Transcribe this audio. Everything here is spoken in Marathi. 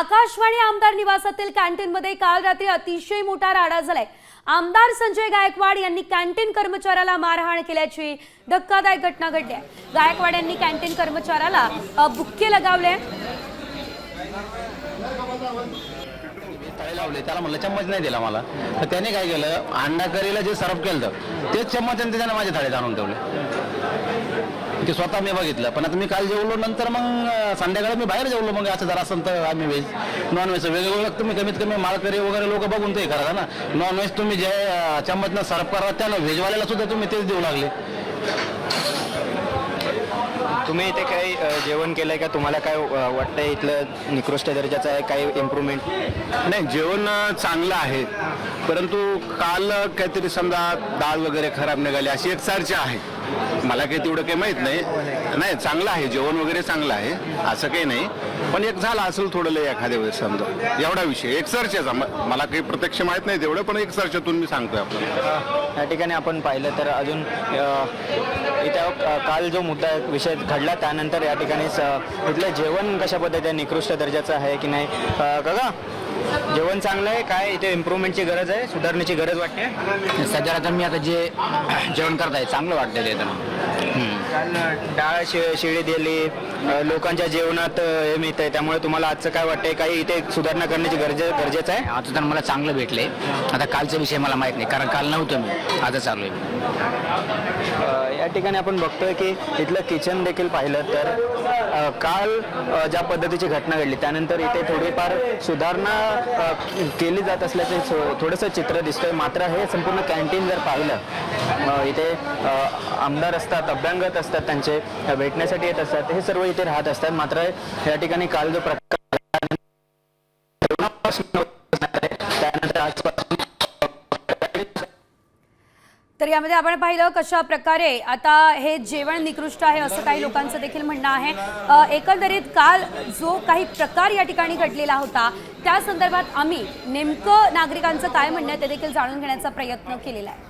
आकाशवाणी आमदार निवासातील कॅन्टीनमध्ये काल रात्री अतिशय मोठा राडा झालाय. आमदार संजय गायकवाड यांनी कॅन्टीन कर्मचाऱ्याला मारहाण केल्याची धक्कादायक घटना घडली आहे. गायकवाड यांनी कॅन्टीन कर्मचाऱ्याला बुक्के लगावले. लावले त्याला म्हणलं चम्मच नाही दिला मला. तर त्याने काय केलं अंडा करीला जे सर्व केलं तेच चम्मच त्याने त्याने माझ्या थाळीत आणून ठेवले. ते स्वतः मी बघितलं. पण आता मी काल जेवलो नंतर मग संध्याकाळ संध्याकाळी मी बाहेर जेवलो. मग असं जरा तर आम्ही व्हेज नॉनव्हेज वेगवेगळं तुम्ही कमीत कमी माळकरी वगैरे लोक बघून ते करा ना. नॉनव्हेज तुम्ही जे चम्मचनं सर्व करा त्याला व्हेजवाल्याला सुद्धा तुम्ही तेच देऊ लागले. तुम्ही इथे काही जेवण केलं आहे का? तुम्हाला काय वाटतं वाटतंय इथलं निकृष्ट दर्जाचं आहे? काही इम्प्रूव्हमेंट नाही जेवण चांगलं आहे. परंतु काल काहीतरी समजा डाळ वगैरे खराब निघाली अशी एक चर्चा आहे. मला काही तेवढं काही माहीत नाही. नाही चांगलं आहे. जेवण वगैरे चांगलं आहे. असं काही नाही. पण एक झालं असेल थोडं लय एखाद्या वेळेस समजा. एवढा विषय. एक चर्चेचा मला काही प्रत्यक्ष माहीत नाही तेवढं पण एक चर्चेतून मी सांगतोय आपल्याला. या ठिकाणी आपण पाहिलं तर अजून इथं काल जो मुद्दा विषय घडला त्यानंतर या ठिकाणी स- इथलं जेवण कशा पद्धतीने निकृष्ट दर्जाचं आहे की नाही? काका जेवण चांगलं आहे? काय इथे इम्प्रूव्हमेंटची गरज आहे? सुधारण्याची गरज वाटते? सध्याला तर मी आता जे जेवण करताय चांगलं वाटतं ते तर. काल डाळ शि शिळी दिली. लोकांच्या जेवणात हे मिळतंय. त्यामुळे तुम्हाला आजचं काय वाटतंय? काही इथे सुधारणा करण्याची गरज गरजेचं आहे? आता तर मला चांगलं भेटले आता कालचा विषय मला माहीत नाही कारण काल नव्हतं मी. आता चालू आहे या ठिकाणी आपण बघतोय की इथलं किचन देखील पाहिलं तर काल ज्या पद्धतीची घटना घडली त्यानंतर इथे थोडीफार सुधारणा केली जात असल्याचे थोडंसं चित्र दिसतंय. मात्र हे संपूर्ण कॅन्टीन जर पाहिलं इथे आमदार असतात अभ्यंगत असतात त्यांचे भेटण्यासाठी येत असतात हे सर्व इथे राहत असतात. मात्र या ठिकाणी काल जो प्रकार तर यामध्ये आपण पाहिलं कशा प्रकारे आता हे जेवण निकृष्ट आहे असं काही लोकांचं देखील म्हणणं आहे. एकंदरीत काल जो काही प्रकार या ठिकाणी घडलेला होता त्या संदर्भात आम्ही नेमकं नागरिकांचं काय म्हणणं आहे ते देखील जाणून घेण्याचा प्रयत्न केलेला आहे.